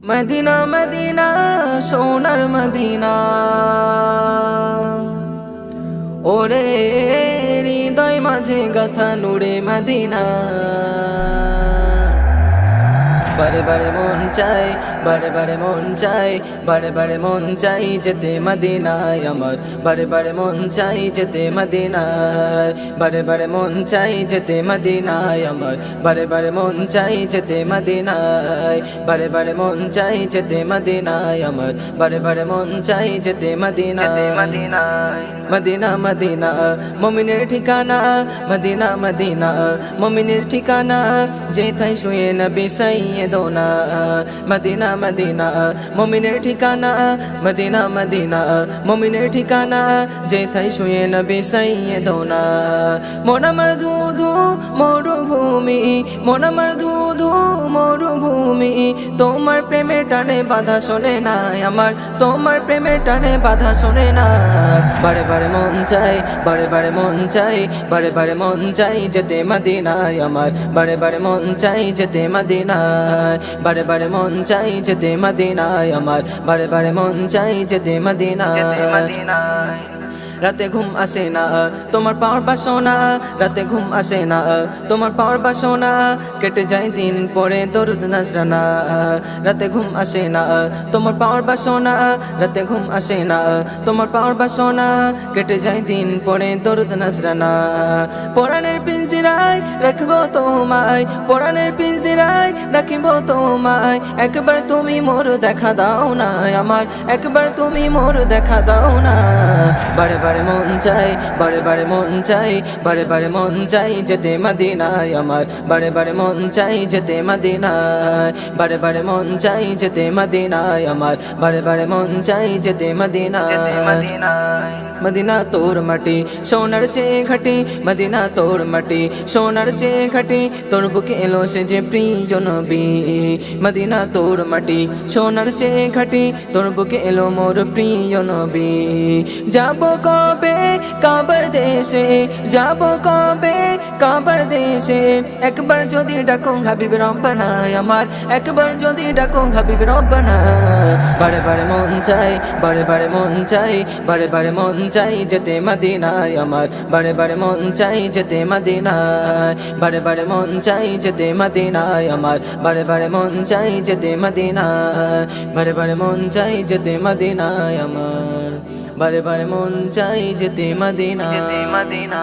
Medina Medina সোনার Medina. ওরে হৃদয় মাঝে গাথা নুড়ে মদিনা। বারে বারে মন চাই, বারে বারে মন চাই, বারে বারে মন চাই যেতে মদিনায় আমার। বারে বারে মন চাই যেতে মদিনায়, বারে বারে মন চাই যেতে মদিনায় আমার। বারে বারে মন চাই যেতে মদিনায়, বারে বারে মন চাই যেতে মদিনায় আমার। বারে বারে মন চাই যেতে মদিনায়, মদিনা মদিনা, মমিনের ঠিকানা, মদিনা মদিনা, মমিনের ঠিকানা, যেথায় শুয়ে নবী সাইয়েদোনা মদিনা মদিনা, মমিনের ঠিকানা, মদিনা মদিনা, মমিনের ঠিকানা, যেথায় শুয়ে নবী সাইয়েদোনা। মন আমার ধু ধু মরুভূমি, মন আমার ধু ধু মরুভূমি। তোমার প্রেমের টানে বাধা শোনে না আমার, তোমার প্রেমের টানে বাধা শোনে না। বারে বারে মন চাই, বারে বারে মন চাই, বারে বারে মন চাই যেতে মদিনায় আমার। বারে বারে মন চাই যেতে মদিনায়, বারে বারে মন চাই যেতে মদিনায় আমার। বারে বারে মন চাই যেতে মদিনায়। রাতে ঘুম আসে না, তোমার পাওয়ার বাসনা। রাতে ঘুম আসে না, তোমার পাওয়ার বাসনা। কেটে যায় দিন পরে দরুদ নজরানা রাতে ঘুম আসে না, তোমার পাওয়ার বাসনা, রাতে ঘুম আসে না, তোমার পাওয়ার বাসনা, কেটে যায় দিন পরে দরুদ নাজরানা পরাণের পিঞ্জিরায় রাখব তোমায়। পরাণের পিঞ্জিরায় রাখিব তোমায়। একবার তুমি মোর দেখা দাও না আমার। একবার তুমি মোর দেখা দাও না। বারে বারে মন চাই বারে বারে মন চাই বারে বারে মন চাই যেতে মদিনায় আমার। বারে বারে মন চাই যেতে মদিনায়। বারে বারে মন চাই যেতে মদিনায় আমার। বারে বারে মন চাই যেতে মদিনায়। মদিনা তোর মাটি সোনার চেয়ে ঘাটি। মদিনা তোর মাটি সোনার চেয়ে ঘাটি, তোর বুকে এলো সে যে প্রিয় নবী। মদিনা তোর মাটি, সোনার চেয়ে ঘাটি, তোর বুকে এলো মোর প্রিয় নবী। যাব কবে কাবার দেশে, যাব কবে কাবার দেশে? একবার যদি ডাকো হাবিব রব্বানা আমার, একবার যদি ডাকো হাবিব রব্বানা। বারে বারে মন চাই, বারে বারে মন চাই, বারে বারে মন চাই যেতে মদিনায় আমার। বারে বারে মন চাই যেতে মদিনায় বারে বারে মন চাই যেতে মদিনায় আমার। বারে বারে মন চাই যেতে মদিনায়। বারে বারে মন চাই যেতে মদিনায় আমার। বারে বারে মন চাই যেতে মদিনা মদিনা